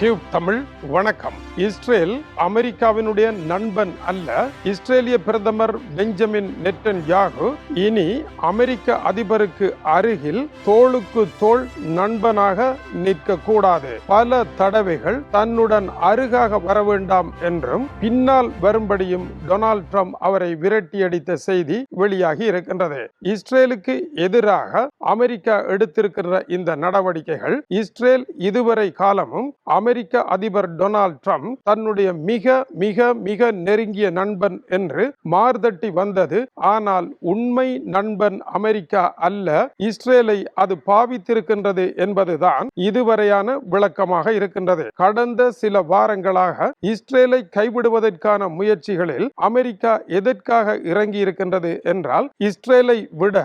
Tube Tamil வணக்கம். Israel அமெரிக்காவினுடைய நண்பன் அல்ல. இஸ்ரேலிய பிரதமர் பெஞ்சமின் நெட்டன் யாகு இனி அமெரிக்க அதிபருக்கு அருகில் தோளுக்கு தோல் நண்பனாக நிற்க கூடாது பல தடவைகள் தன்னுடன் அருகாக வர வேண்டாம் என்றும் பின்னால் வரும்படியும் டொனால்ட் ட்ரம்ப் அவரை விரட்டியடித்த செய்தி வெளியாகி இருக்கின்றது. இஸ்ரேலுக்கு எதிராக அமெரிக்கா எடுத்திருக்கிற இந்த நடவடிக்கைகள் இஸ்ரேல் இதுவரை காலமும் அமெரிக்க அதிபர் டொனால்ட் ட்ரம்ப் தன்னுடைய மிக மிக மிக நெருங்கிய நண்பன் என்று மார்தட்டி வந்தது. ஆனால் உண்மை நண்பன் அமெரிக்கா அல்ல இஸ்ரேலை அது பாவித்திருக்கின்றது என்பதுதான் இதுவரையான விளக்கமாக இருக்கின்றது. கடந்த சில வாரங்களாக இஸ்ரேலை கைவிடுவதற்கான முயற்சிகளில் அமெரிக்கா எதற்காக இறங்கி இருக்கின்றது என்றால் இஸ்ரேலை விட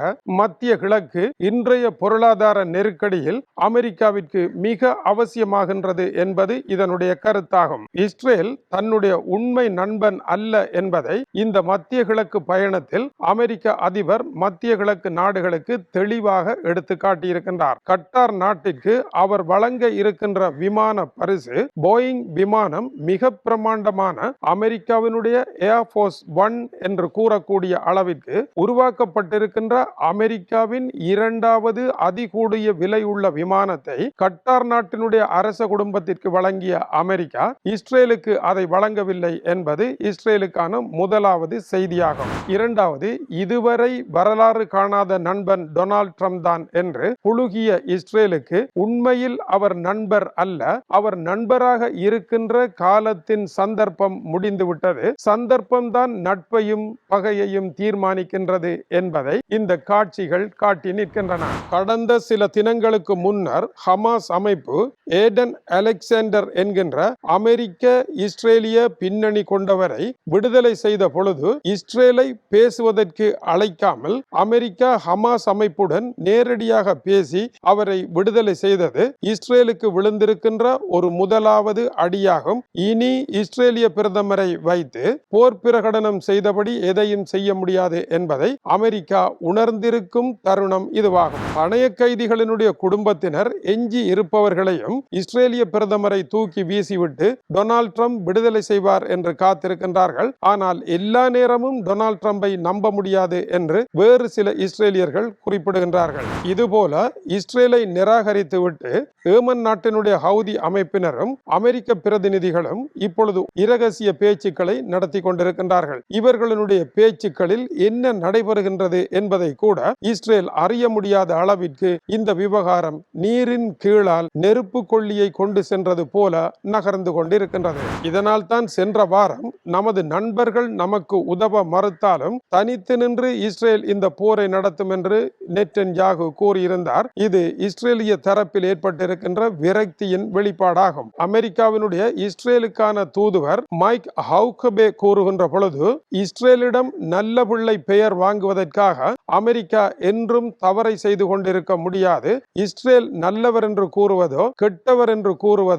மத்திய கிழக்கு இன்றைய பொருளாதார நெருக்கடியில் அமெரிக்காவிற்கு மிக அவசியமாகின்றது என்பது இதனுடைய கருத்தாகும். இஸ்ரேல் தன்னுடைய உண்மை நண்பன் அல்ல என்பதை இந்த மத்திய கிழக்கு பயணத்தில் அமெரிக்க அதிபர் மத்திய கிழக்கு நாடுகளுக்கு தெளிவாக எடுத்து காட்டியிருக்கின்றார். கட்டார் நாட்டிற்கு அவர் வழங்க இருக்கின்ற விமான பரிசு போயிங் விமானம் மிக பிரமாண்டமான அமெரிக்காவினுடைய ஏர்போர்ஸ் ஒன் என்று கூறக்கூடிய அளவிற்கு உருவாக்கப்பட்டிருக்கின்ற அமெரிக்காவின் இரண்டாவது அதிகூடிய விலை உள்ள விமானத்தை கட்டார் நாட்டினுடைய அரச குடும்பத்திற்கு வழங்கிய அமெரிக்கா இஸ்ரேலுக்கு அதை வழங்கவில்லை என்பது இஸ்ரேலுக்கான முதலாவது செய்தியாகும். இரண்டாவது இதுவரை வரலாறு காணாத நண்பன் டொனால்ட் ட்ரம்ப் தான் என்று புழுகிய இஸ்ரேலுக்கு உண்மையில் அவர் நண்பர் அல்ல அவர் நண்பராக இருக்கின்ற காலத்தின் சந்தர்ப்பம் முடிந்துவிட்டது. சந்தர்ப்பம்தான் நட்பையும் பகையையும் தீர்மானிக்கின்றது என்பதை இந்த காட்சிகள் காட்டி நிற்கின்றன. கடந்த சில தினங்களுக்கு முன்னர் ஹமாஸ் அமைப்பு ஏடன் அலெக்ஸ் அலெக்சாண்டர் என்கின்ற அமெரிக்க இஸ்ரேலிய பின்னணி கொண்டவரை விடுதலை செய்த பொழுது இஸ்ரேலை பேசுவதற்கு அழைக்காமல் அமெரிக்கா ஹமாஸ் அமைப்புடன் நேரடியாக பேசி அவரை விடுதலை செய்தது இஸ்ரேலுக்கு விழுந்திருக்கின்ற ஒரு முதலாவது அடியாகும். இனி இஸ்ரேலிய பிரதமரை வைத்து போர் பிரகடனம் செய்தபடி எதையும் செய்ய முடியாது என்பதை அமெரிக்கா உணர்ந்திருக்கும் தருணம் இதுவாகும். பணைய கைதிகளினுடைய குடும்பத்தினர் எஞ்சி இருப்பவர்களையும் இஸ்ரேலிய பிரதமர் தூக்கி வீசிவிட்டு டொனால்ட் ட்ரம்ப் விடுதலை செய்வார் என்று காத்திருக்கின்றார்கள். ஆனால் எல்லா நேரமும் டொனால்ட் ட்ரம்பை நம்ப முடியாது என்று வேறு சில இஸ்ரேலியர்கள் குறிப்பிடுகின்றார்கள். இதுபோல இஸ்ரேலை நிராகரித்துவிட்டு ஏமன் நாட்டினுடைய ஹவுதி அமைப்பினரும் அமெரிக்க பிரதிநிதிகளும் இப்பொழுது இரகசிய பேச்சுக்களை நடத்தி கொண்டிருக்கின்றார்கள். இவர்களுடைய பேச்சுக்களில் என்ன நடைபெறுகின்றது என்பதை கூட இஸ்ரேல் அறிய முடியாத அளவிற்கு இந்த விவகாரம் நீரின் கீழால் நெருப்பு கொள்ளியை கொண்டு சென்ற சென்றது போல நகர்ந்து கொண்டிருக்கின்றது. இதனால் தான் சென்ற வாரம் நமது நண்பர்கள் நமக்கு உதவ மறுத்தாலும் தனித்து நின்று இஸ்ரேல் இந்த போரை நடத்தும் என்று நெட்டன் யாகு கூறியிருந்தார். இது இஸ்ரேலிய தரப்பில் ஏற்பட்டிருக்கின்ற விரக்தியின் வெளிப்பாடாகும். அமெரிக்காவினுடைய இஸ்ரேலுக்கான தூதுவர் மைக் ஹவுகபே கூறுகின்ற பொழுது இஸ்ரேலிடம் நல்ல பிள்ளை பெயர் வாங்குவதற்காக அமெரிக்கா என்றும் தவறை செய்து கொண்டிருக்க முடியாது. இஸ்ரேல் நல்லவர் என்று கூறுவதோ கெட்டவர் என்று கூறுவதோ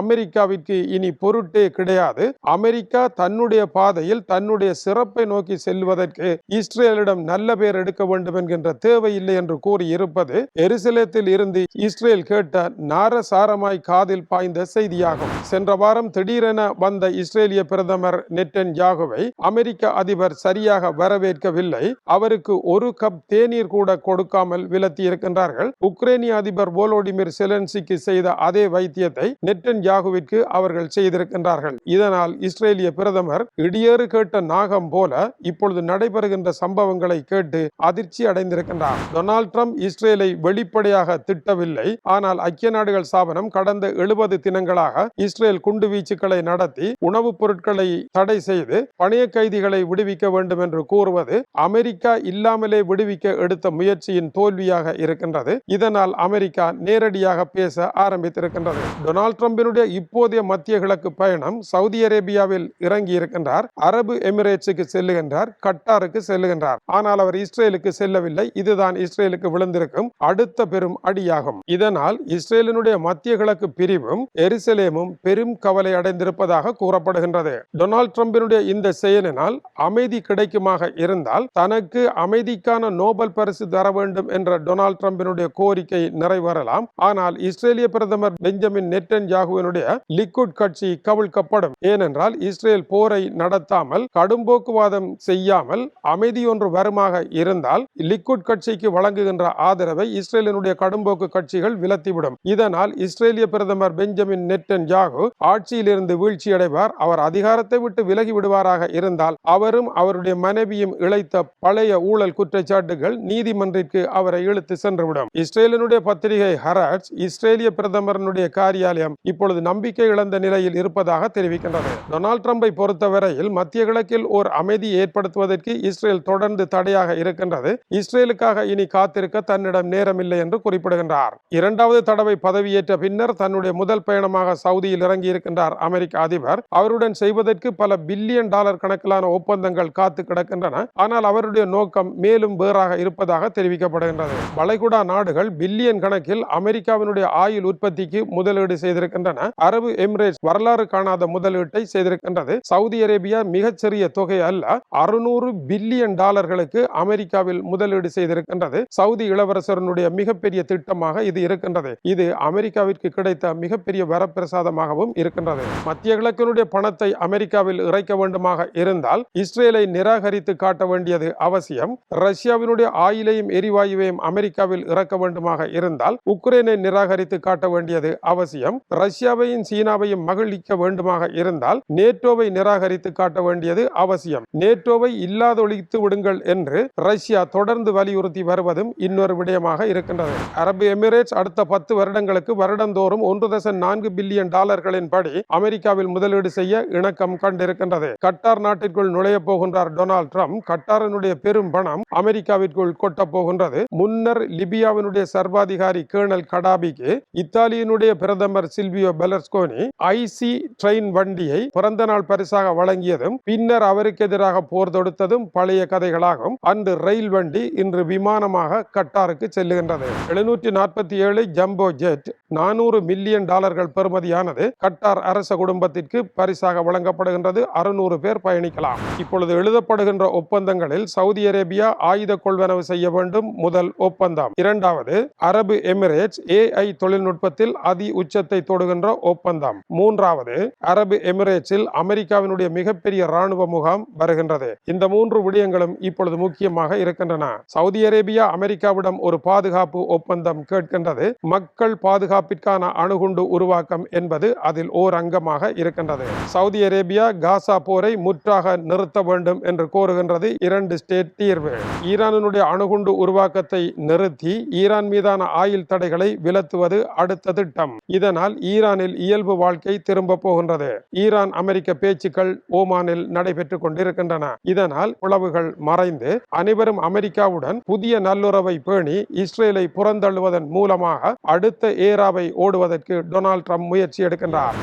அமெரிக்காவிற்கு இனி பொருட்டே கிடையாது. அமெரிக்கா தன்னுடைய பாதையில் தன்னுடைய சிறப்பை நோக்கி செல்வதற்கு இஸ்ரேலிடம் நல்ல பேர் எடுக்க வேண்டும் என்கின்ற தேவை இல்லை என்று கூறியிருப்பது எருசலேத்தில் இருந்து இஸ்ரேல் கேட்ட நாரசாரமாய் காதில் பாய்ந்த செய்தியாகும். சென்ற வாரம் திடீரென வந்த இஸ்ரேலிய பிரதமர் நெட்டன் யாகுவை அமெரிக்க அதிபர் சரியாக வரவேற்கவில்லை. அவருக்கு ஒரு கப் தேநீர் கூட கொடுக்காமல் விலத்தி இருக்கின்றார்கள் உக்ரைனிய அதிபர் போலோடிமிர் செலன்சிக்கு செய்த அதே வைத்தியத்தை நெட்டன் யாகுவிற்கு அவர்கள் செய்திருக்கின்றார்கள். இதனால் இஸ்ரேலிய பிரதமர் இடியேறு கேட்ட நாகம் போல இப்பொழுது நடைபெறுகின்ற சம்பவங்களை கேட்டு அதிர்ச்சி அடைந்திருக்கின்றார். டொனால்ட் ட்ரம்ப் இஸ்ரேலை வெளிப்படையாக திட்டவில்லை. ஆனால் ஐக்கிய நாடுகள் ஸ்தாபனம் கடந்த எழுபது தினங்களாக இஸ்ரேல் குண்டு வீச்சுக்களை நடத்தி உணவுப் பொருட்களை தடை செய்து பணைய கைதிகளை விடுவிக்க வேண்டும் என்று கூறுவது அமெரிக்கா இல்லாமலே விடுவிக்க எடுத்த முயற்சியின் தோல்வியாக இருக்கின்றது. இதனால் அமெரிக்கா நேரடியாக பேச ஆரம்பித்திருக்கின்றது. டொனால்ட் டொனால்ட் ட்ரம்பினுடைய இப்போதைய மத்திய கிழக்கு பயணம் சவுதி அரேபியாவில் இறங்கி இருக்கின்றார் அரபு எமிரேட்ஸுக்கு செல்லுகின்றார் கட்டாருக்கு செல்லுகின்றார். ஆனால் அவர் இஸ்ரேலுக்கு செல்லவில்லை. இதுதான் இஸ்ரேலுக்கு விழுந்திருக்கும் அடுத்த பெரும் அடியாகும். இதனால் இஸ்ரேலினுடைய மத்திய கிழக்கு பிரிவும் எருசலேமும் பெரும் கவலை அடைந்திருப்பதாக கூறப்படுகின்றது. டொனால்ட் ட்ரம்பினுடைய இந்த செயலினால் அமைதி கிடைக்குமாக இருந்தால் தனக்கு அமைதிக்கான நோபல் பரிசு தர வேண்டும் என்ற டொனால்ட் ட்ரம்பினுடைய கோரிக்கை நிறைவேறலாம். ஆனால் இஸ்ரேலிய பிரதமர் பெஞ்சமின் நெட்ட நெட்டன் யாகுவினுடைய லிக்குட் கட்சி கவிழ்க்கப்படும். ஏனென்றால் இஸ்ரேல் போரை நடத்தாமல் கடும்போக்குவாதம் செய்யாமல் அமைதி ஒன்று வருமாக இருந்தால் லிக்குட் கட்சிக்கு வழங்குகின்ற ஆதரவை இஸ்ரேலினுடைய கடும்போக்கு கட்சிகள் விலத்திவிடும். இதனால் இஸ்ரேலிய பிரதமர் பெஞ்சமின் நெட்டன் யாகு ஆட்சியிலிருந்து வீழ்ச்சியடைவார். அவர் அதிகாரத்தை விட்டு விலகி விடுவாராக இருந்தால் அவரும் அவருடைய மனைவியும் இழைத்த பழைய ஊழல் குற்றச்சாட்டுகள் நீதிமன்றிற்கு அவரை இழுத்து சென்றுவிடும். இஸ்ரேலினுடைய பத்திரிகை ஹராட்ஸ் இஸ்ரேலிய பிரதமரனுடைய காரியாலயம் இப்பொழுது நம்பிக்கை இழந்த நிலையில் இருப்பதாக தெரிவிக்கின்றது. டொனால்ட் ட்ரம்பை பொறுத்தவரையில் மத்திய கிழக்கில் ஓர் அமைதி ஏற்படுத்துவதற்கு இஸ்ரேல் தொடர்ந்து தடையாக இருக்கின்றது. இஸ்ரேலுக்காக இனி காத்திருக்க தன்னிடம் நேரமில்லை என்று குறிப்பிடுகின்றார். இரண்டாவது தடவை பதவியேற்ற பின்னர் தன்னுடைய முதல் பயணமாக சவுதியில் இறங்கி இருக்கின்றார் அமெரிக்க அதிபர். அவருடன் செய்வதற்கு பல பில்லியன் டாலர் கணக்கிலான ஒப்பந்தங்கள் காத்து கிடக்கின்றன. ஆனால் அவருடைய நோக்கம் மேலும் வேறாக இருப்பதாக தெரிவிக்கப்படுகின்றது. வளைகுடா நாடுகள் பில்லியன் கணக்கில் அமெரிக்காவினுடைய ஆயுள் உற்பத்திக்கு முதலீடு செய்து செய்திருக்கின்றன. அரபு எமிரேட்ஸ் வரலாறு காணாத முதலீட்டை செய்திருக்கின்றது. சவுதி அரேபியா மிகச்சிறிய தொகை அல்ல அறுநூறு பில்லியன் டாலர்களுக்கு அமெரிக்காவில் முதலீடு செய்திருக்கின்றது. சவுதி இளவரசரனுடைய மிகப்பெரிய திட்டமாக இது இருக்கின்றது. இது அமெரிக்காவிற்கு கிடைத்த மிகப்பெரிய வரப்பிரசாதமாகவும் இருக்கின்றது. மத்திய கிழக்கினுடைய பணத்தை அமெரிக்காவில் இறைக்க வேண்டுமாக இருந்தால் இஸ்ரேலை நிராகரித்து காட்ட வேண்டியது அவசியம். ரஷ்யாவினுடைய ஆயிலையும் எரிவாயுவையும் அமெரிக்காவில் இறக்க வேண்டுமாக இருந்தால் உக்ரைனை நிராகரித்து காட்ட வேண்டியது அவசியம். ரஷ்யாவையும் சீனாவையும் மகிழ்விக்க வேண்டுமாக இருந்தால் நேட்டோவை நிராகரித்து காட்ட வேண்டியது அவசியம். நேட்டோவை இல்லாதொழித்து விடுங்கள் என்று ரஷ்யா தொடர்ந்து வலியுறுத்தி வருவதும் இன்னொரு விடயமாக இருக்கின்றது. அரபு எமிரேட்ஸ் அடுத்த பத்து வருடங்களுக்கு வருடந்தோறும் ஒன்று தசம் நான்கு பில்லியன் டாலர்களின் படி அமெரிக்காவில் முதலீடு செய்ய இணக்கம் கண்டிருக்கின்றது. கட்டார் நாட்டிற்குள் நுழைய போகின்றார் டொனால்ட் ட்ரம்ப். கட்டாரினுடைய பெரும் பணம் அமெரிக்காவிற்குள் கொட்டப் போகின்றது. முன்னர் லிபியாவினுடைய சர்வாதிகாரி கேர்னல் கடாபிக்கு இத்தாலியினுடைய பிரதமர் சில்வியோ பெலர்ஸ்கோனி ஐசி ட்ரெயின் வண்டியை பிறந்த நாள் பரிசாக வழங்கியதும் பின்னர் அவருக்கு எதிராக போர் தொடுத்ததும் பழைய கதைகளாகும். அன்று ரயில் வண்டி இன்று விமானமாக கட்டாருக்கு செல்லுகின்றது. எழுநூற்றி நாற்பத்தி ஏழு ஜம்போ ஜெட் நானூறு மில்லியன் டாலர்கள் பெறுமதியானது கட்டார் அரச குடும்பத்திற்கு பரிசாக வழங்கப்படுகின்றது. அறுநூறு பேர் பயணிக்கலாம். இப்பொழுது எழுதப்படுகின்ற ஒப்பந்தங்களில் சவுதி அரேபியா ஆயுத கொள்வனவு செய்ய வேண்டும். முதல் ஒப்பந்தம். இரண்டாவது அரபு எமிரேட்ஸ் ஏஐ தொழில்நுட்பத்தில் அதி உச்சத்தை தொடுகின்ற ஒப்பந்தம். மூன்றாவது அரபு எமிரேட்ஸில் அமெரிக்காவினுடைய மிகப்பெரிய ராணுவ முகாம் வருகின்றது. இந்த மூன்று விடயங்களும் இப்பொழுது முக்கியமாக இருக்கின்றன. சவுதி அரேபியா அமெரிக்காவிடம் ஒரு பாதுகாப்பு ஒப்பந்தம் கேட்கின்றது. மக்கள் பாதுகாப்பிற்கான அணுகுண்டு உருவாக்கம் என்பது அதில் ஓர் அங்கமாக இருக்கின்றது. சவுதி அரேபியா காசா போரை முற்றாக நிறுத்த வேண்டும் என்று கோருகின்றது இரண்டு ஸ்டேட் தீர்வு. ஈரானினுடைய அணுகுண்டு உருவாக்கத்தை நிறுத்தி ஈரான் மீதான ஆயுள் தடைகளை விலத்துவது அடுத்த திட்டம். இதனால் ஈரானில் இயல்பு வாழ்க்கை திரும்ப போகின்றது. ஈரான் அமெரிக்க பேச்சுக்கள் ஓமானில் நடைபெற்றுக் கொண்டிருக்கின்றன. இதனால் உளவுகள் மறைந்து அனைவரும் அமெரிக்காவுடன் புதிய நல்லுறவை பேணி இஸ்ரேலை புறந்தள்ளுவதன் மூலமாக அடுத்த ஏராவை ஓடுவதற்கு டொனால்ட் ட்ரம்ப் முயற்சி எடுக்கின்றார்.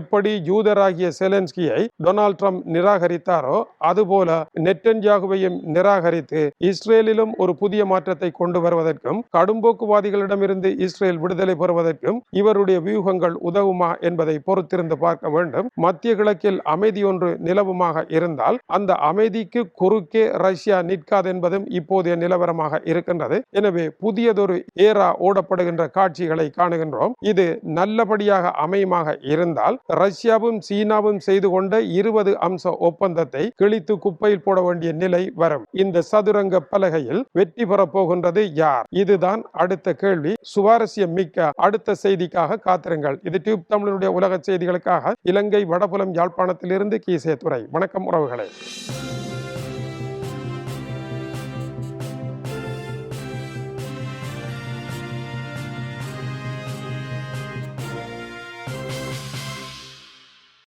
எப்படி யூதராகிய செலன்ஸ்கியை டொனால்ட் ட்ரம்ப் நிராகரித்தாரோ அதுபோல நெட்டன்யாகுவையும் நிராகரித்து இஸ்ரேலிலும் ஒரு புதிய மாற்றத்தை கொண்டு வருவதற்கும் கடும்போக்குவாதிகளிடமிருந்து இஸ்ரேல் விடுதலை பெறுவதற்கும் இவருடைய வியூக வியூகங்கள் உதவுமா என்பதை பொறுத்திருந்து பார்க்க வேண்டும். மத்திய கிழக்கில் அமைதி ஒன்று நிலவுமாக இருந்தால் அந்த அமைதிக்கு குறுக்கே ரஷ்யா நிற்காது என்பதும் இப்போதைய நிலவரமாக இருக்கின்றது. எனவே புதியதொரு ஏரா ஓடப்படுகின்ற காட்சிகளை காணுகின்றோம். இது நல்லபடியாக அமையுமாக இருந்தால் ரஷ்யாவும் சீனாவும் செய்து கொண்ட இருபது அம்ச ஒப்பந்தத்தை கிழித்து குப்பையில் போட வேண்டிய நிலை வரும். இந்த சதுரங்க பலகையில் வெற்றி பெறப் போகின்றது யார்? இதுதான் அடுத்த கேள்வி. சுவாரஸ்யம் மிக்க அடுத்த செய்திக்காக காத்திருங்கள் இது டியூப் தமிழனுடைய உலக செய்திகளுக்காக இலங்கை வடபுலம் யாழ்ப்பாணத்திலிருந்து கீசே துறை வணக்கம் உறவுகளே.